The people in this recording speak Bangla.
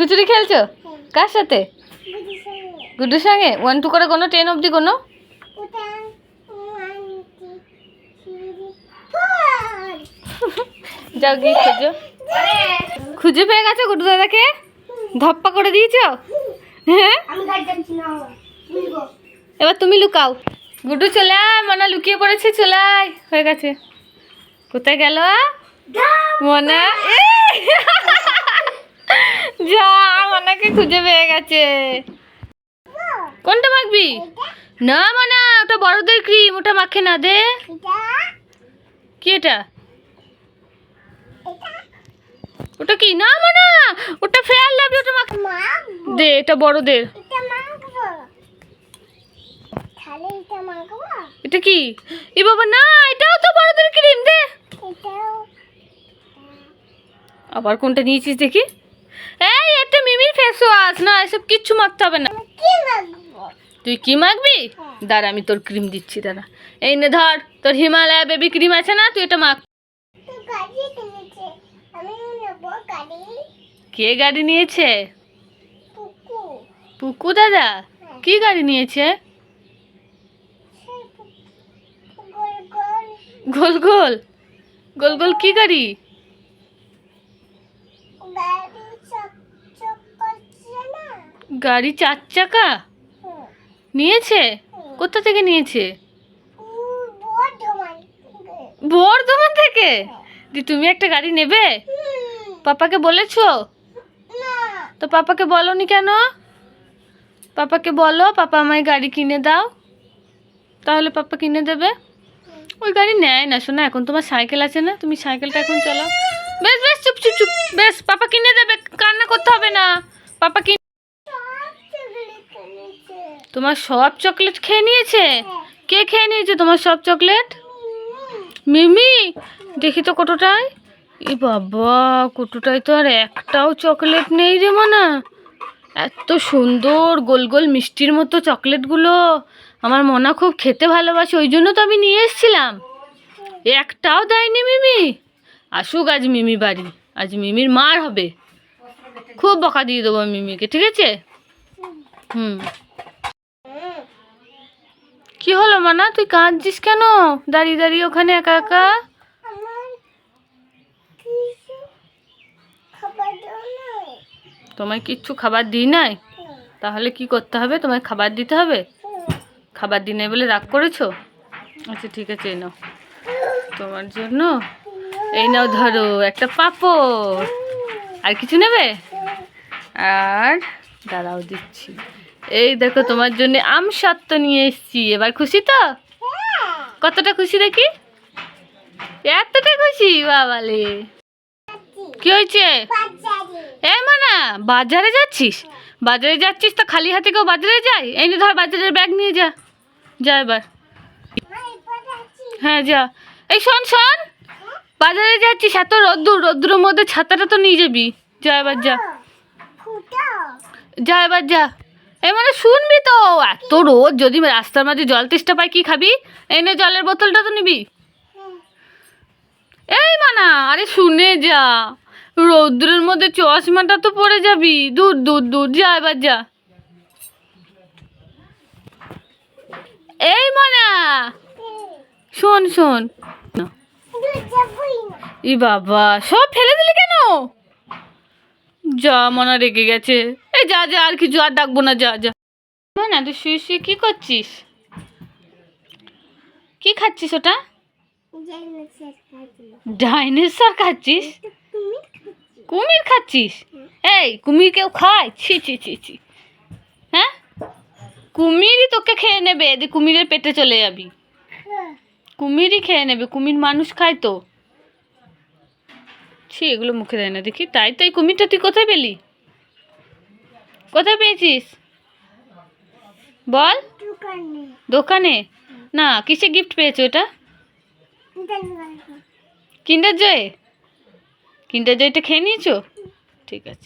কুচুরি খেলছো? কার সাথে? গুড্ডুর সঙ্গে? ওয়ান টু করে কোনো টেন অবধি কোনো? যাও গিয়ে খোঁজো। খুঁজে পেয়ে গেছো গুড্ডু দাদাকে? ধপ্পা করে দিয়েছ? হ্যাঁ? এবার তুমি লুকাও। গুড্ডু চলে আয়। মনা লুকিয়ে পড়েছে চলে আয়। হয়ে গেছে। কোথায় গেল? মনা! যা খুঁজে পেয়ে গেছে। কোনটা মাখবি? না ওটা ক্রিম, ওটা মাখে না দে। কি এটা? ওটা কি? না ওটা ওটা মাখে দে, এটা বড়দের। এটা কি? এ বাবা, না, এটাও তো বড়দের ক্রিম, দে। আবার কোনটা নিয়েছিস দেখি? এই একটা মিমির ফেস ওয়াশ না এসব কিচ্ছু মাখতে হবে না। তুই কি মাখবি? দাঁড়া আমি তোর ক্রিম দিচ্ছি দাঁড়া। এই নে ধর তোর হিমালয়া বেবি ক্রিম আছে না? তুই এটা মাখ। কে গাড়ি নিয়েছে? পুকু। দাদা? কি গাড়ি নিয়েছে? গোল গোল। গোল গোল কি গাড়ি চক চক করছে না গাড়ি চার চাকা? নিয়েছে? কোথা থেকে নিয়েছে? বর্ধমান থেকে? দি, তুমি একটা গাড়ি নেবে? পাপাকে বলেছ? তো পাপাকে বলো বলনি কেন? পাপাকে বলো, পাপা আমায় গাড়ি কিনে দাও। তাহলে পাপা কিনে দেবে। ওই গাড়ি নেয় না শোনা এখন তোমার সাইকেল আছে না? তুমি সাইকেলটা এখন চালাও। বেশ বেশ, চুপ চুপ চুপ। বেশ, পাপা কিনে দেবে, কান্না করতে হবে না। পাপা কিনে তোমার সব চকলেট খেয়ে নিয়েছে? কে খেয়ে নিয়েছে তোমার সব চকলেট? মিমি, দেখি তো কতটায়। এ বাবা, কতটায় তো আর একটাও চকলেট নেই রে মানা। এত সুন্দর গোল গোল মিষ্টির মতো চকলেটগুলো। আমার মনা খুব খেতে ভালোবাসে, ওই জন্য তো আমি নিয়ে এসেছিলাম। একটাও দেয়নি মিমি। আসুক আজ মিমি বাড়ি, আজ মিমির মার হবে। খুব বকা দিয়ে দেবো মিমিকে, ঠিক আছে? হুম। কি হলো মানা? তুই কাঁদছিস কেন? দাঁড়িয়ে দাঁড়িয়ে ওখানে একা একা? তোমায় কিচ্ছু খাবার দিই নাই? তাহলে কি করতে হবে? তোমায় খাবার দিতে হবে? খাবার দিনে বলে রাগ করেছ? আচ্ছা ঠিক আছে এই নাও। তোমার জন্য? এই নাও ধরো একটা পাপড়। আর কিছু নেবে? আর দাঁড়াও দিচ্ছি। এই দেখো, তোমার জন্য আম সত্ত্ব নিয়ে এসেছি। এবার খুশি তো? কতটা খুশি দেখি? এতটা খুশি? বাবালে। কি হয়েছে? এ মানা, বাজারে যাচ্ছিস? বাজারে যাচ্ছিস তো খালি হাতে কেউ বাজারে যায়? এই নে ধর বাজারের ব্যাগ নিয়ে যা। যা এবার। হ্যাঁ যা। এই শোন শোন। বাজারে যাচ্ছিস, এত রোদ্দুর। রোদ্দুরের মধ্যে ছাতাটা তো নিয়ে যাবি। যা এবার যা। যা, এবার যা। এই মানে শুনবি তো, এত রোদ, যদি রাস্তার মাঝে জল তেষ্টা পাই কি খাবি? এনে জলের বোতলটা তো নিবি। এই মানা, আরে শুনে যা। রৌদ্রের মধ্যে চশমাটা তো পরে যাবি। দূর দূর দূর, যা, এবার যা। এই মানা, শোন শোন। ই বাবা, সব ফেলে দিলি কেন? যা মনা রেগে গেছে। এই যা যা, আর কিছু, আর ডাকবো না, যা যা। না, তুই শুয়ে শুয়ে কি করছিস? কি খাচ্ছিস ওটা? ডাইনোসর খাচ্ছিস? কুমির খাচ্ছিস? এই, কুমির কেউ খায়? ছি ছি ছি ছি। হ্যাঁ? কুমিরই তোকে খেয়ে নেবে এদি কুমিরের পেটে চলে যাবি। কুমিরই খেয়ে নেবে, কুমির মানুষ খায় তো। ছি, এগুলো মুখে দেয় না, দেখি। তাই তো এই কুমিরটা তুই কোথায় পেলি? কোথায় পেয়েছিস? বল। দোকানে। না কিসে গিফট পেয়েছ এটা? কিন্ডার জয়? কিন্ডার জয়টা খেয়ে নিয়েছো? ঠিক আছে।